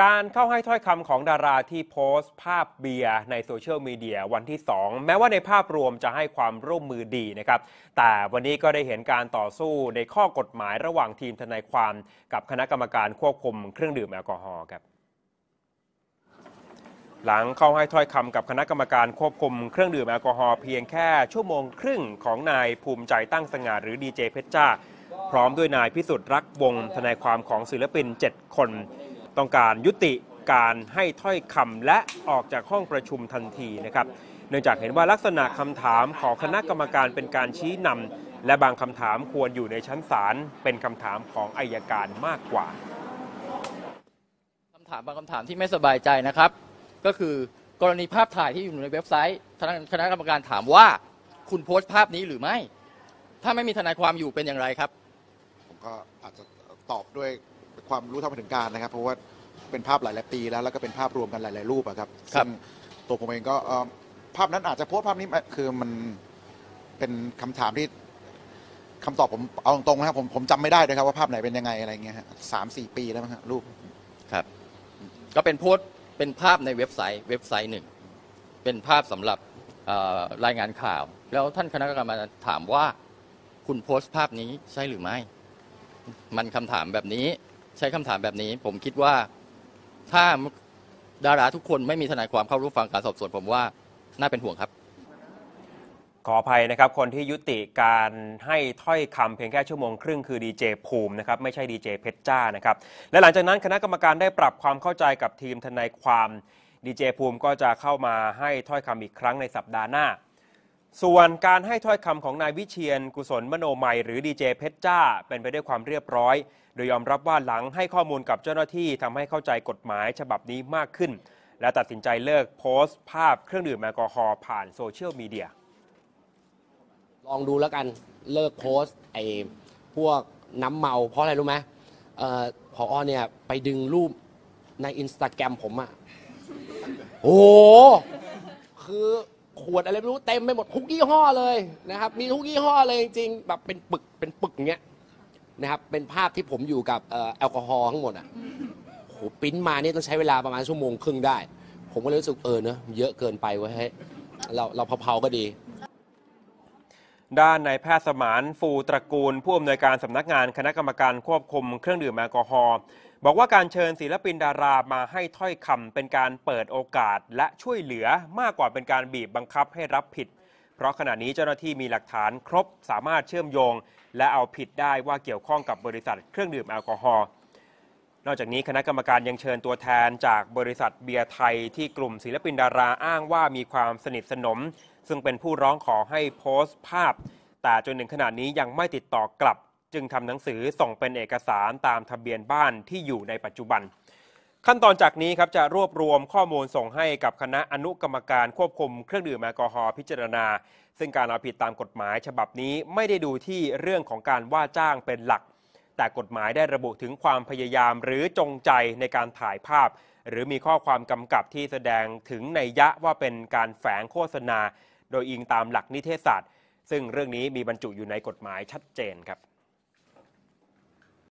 การเข้าให้ถ้อยคำของดาราที่โพสต์ภาพเบียร์ในโซเชียลมีเดียวันที่ 2 แม้ว่าในภาพรวมจะให้ความร่วมมือดีนะครับ แต่วันนี้ก็ได้เห็นการต่อสู้ในข้อกฎหมายระหว่างทีมทนายความกับคณะกรรมการควบคุมเครื่องดื่มแอลกอฮอล์ครับหลังเข้าให้ถ้อยคำกับคณะกรรมการควบคุมเครื่องดื่มแอลกอฮอล์เพียงแค่ชั่วโมงครึ่งของนายภูมิใจตั้งสง่าหรือดีเจเพชรจ้า พร้อมด้วยนายพิสุทธิ์รักวงทนายความของศิลปิน 7 คน ต้องการยุติการให้ถ้อยคำและออกจากห้องประชุมทันทีนะครับ เนื่องจากเห็นว่าลักษณะคำถามของคณะกรรมการเป็นการชี้นำและบางคำถามควรอยู่ในชั้นศาลเป็นคำถามของอายการมากกว่าคำถามบางคำถามที่ไม่สบายใจนะครับ ก็คือกรณีภาพถ่ายที่อยู่ในเว็บไซต์คณะคณะกรรมการถามว่าคุณโพสต์ภาพนี้หรือไม่ ถ้าไม่มีทนายความอยู่เป็นอย่างไรครับ ผมก็อาจจะตอบด้วย ความรู้เท่าไม่ถึงการนะครับ เพราะว่าเป็นภาพหลายๆปีแล้วแล้วก็เป็นภาพรวมกันหลาย ๆ รูปอะครับครับซึ่งตัวผมเองก็เอ่อภาพนั้นอาจจะโพสต์ภาพนี้คือมันเป็นคำถามที่คำตอบผมเอาตรงๆนะครับผมผมจำไม่ได้ด้วยครับว่าภาพไหนเป็นยังไงอะไรเงี้ยฮะสามสี่ปีแล้วมั้งฮะรูป ครับ ก็เป็นโพสต์เป็นภาพในเว็บไซต์ เว็บไซต์หนึ่ง เป็นภาพสำหรับเอ่อรายงานข่าว แล้วท่านคณะกรรมการถามว่าคุณโพสต์ภาพนี้ใช่หรือไม่ มันคำถามแบบนี้ ใช้คำถามแบบนี้ ผมคิดว่าถ้าดาราทุกคนไม่มีทนายความเข้าร่วมฟังการสอบสวนผมว่าน่าเป็นห่วงครับ ขออภัยนะครับ คนที่ยุติการให้ถ้อยคำเพียงแค่ชั่วโมงครึ่งคือดีเจภูมินะครับไม่ใช่ดีเจเพชรจ้านะครับและหลังจากนั้นคณะกรรมการได้ปรับความเข้าใจกับทีมทนายความดีเจภูมิก็จะเข้ามาให้ถ้อยคำอีกครั้งในสัปดาห์หน้า ส่วนการให้ถ้อยคำของนายวิเชียนกุศลมโนมัยหรือดีเจเพชรจ้า เป็นไปด้วยความเรียบร้อย โดยยอมรับว่าหลังให้ข้อมูลกับเจ้าหน้าที่ทำให้เข้าใจกฎหมายฉบับนี้มากขึ้น และตัดสินใจเลิกโพสต์ ภาพเครื่องดื่มแอลกอฮอล์ผ่านโซเชียลมีเดียลองดูแล้วกันเลิกโพสต์ไอ้พวกน้ำเมาเพราะอะไรรู้ไหมเอ่อพออเนี่ยไปดึงรูปในอินสตาแกรมผมอะโอ้คือ ขวดอะไรไม่รู้เต็มไปหมดทุกยี่ห้อเลยนะครับ มีทุกยี่ห้อเลยจริงๆแบบเป็นปึกเป็นปึกอย่างเงี้ยนะครับ เป็นภาพที่ผมอยู่กับเอ่อแอลกอฮอล์ทั้งหมดอะโอ้โหปริ้นมาเนี่ยต้องใช้เวลาประมาณชั่วโมงครึ่งได้ ผมก็เลยรู้สึกเออเนอะเยอะเกินไปเว้ยเฮ้ยเราเราเผาๆก็ดี ด้านนายแพทย์สมานฟูตระกูล ผู้อำนวยการสำนักงานคณะกรรมการควบคุมเครื่องดื่มแอลกอฮอล์บอกว่าการเชิญศิลปินดารามาให้ถ้อยคำเป็นการเปิดโอกาสและช่วยเหลือมากกว่าเป็นการบีบบังคับให้รับผิด เพราะขณะนี้เจ้าหน้าที่มีหลักฐานครบสามารถเชื่อมโยง และเอาผิดได้ว่าเกี่ยวข้องกับบริษัทเครื่องดื่มแอลกอฮอล์ นอกจากนี้คณะกรรมการยังเชิญตัวแทนจากบริษัทเบียร์ไทยที่กลุ่มศิลปินดาราอ้างว่ามีความสนิทสนม ซึ่งเป็นผู้ร้องขอให้โพสต์ภาพ แต่จนถึงขณะนี้ยังไม่ติดต่อกลับ จึงทำหนังสือส่งเป็นเอกสารตามทะเบียนบ้านที่อยู่ในปัจจุบัน ขั้นตอนจากนี้ครับจะรวบรวมข้อมูลส่งให้กับคณะอนุกรรมการควบคุมเครื่องดื่มแอลกอฮอล์พิจารณา ซึ่งการเอาผิดตามกฎหมาย ฉบับนี้ไม่ได้ดูที่เรื่องของการว่าจ้างเป็นหลัก แต่กฎหมายได้ระบุถึงความพยายามหรือจงใจในการถ่ายภาพ หรือมีข้อความกำกับที่แสดงถึงในยะว่าเป็นการแฝงโฆษณา โดยอิงตามหลักนิเทศศาสตร์ ซึ่งเรื่องนี้มีบรรจุอยู่ในกฎหมายชัดเจนครับ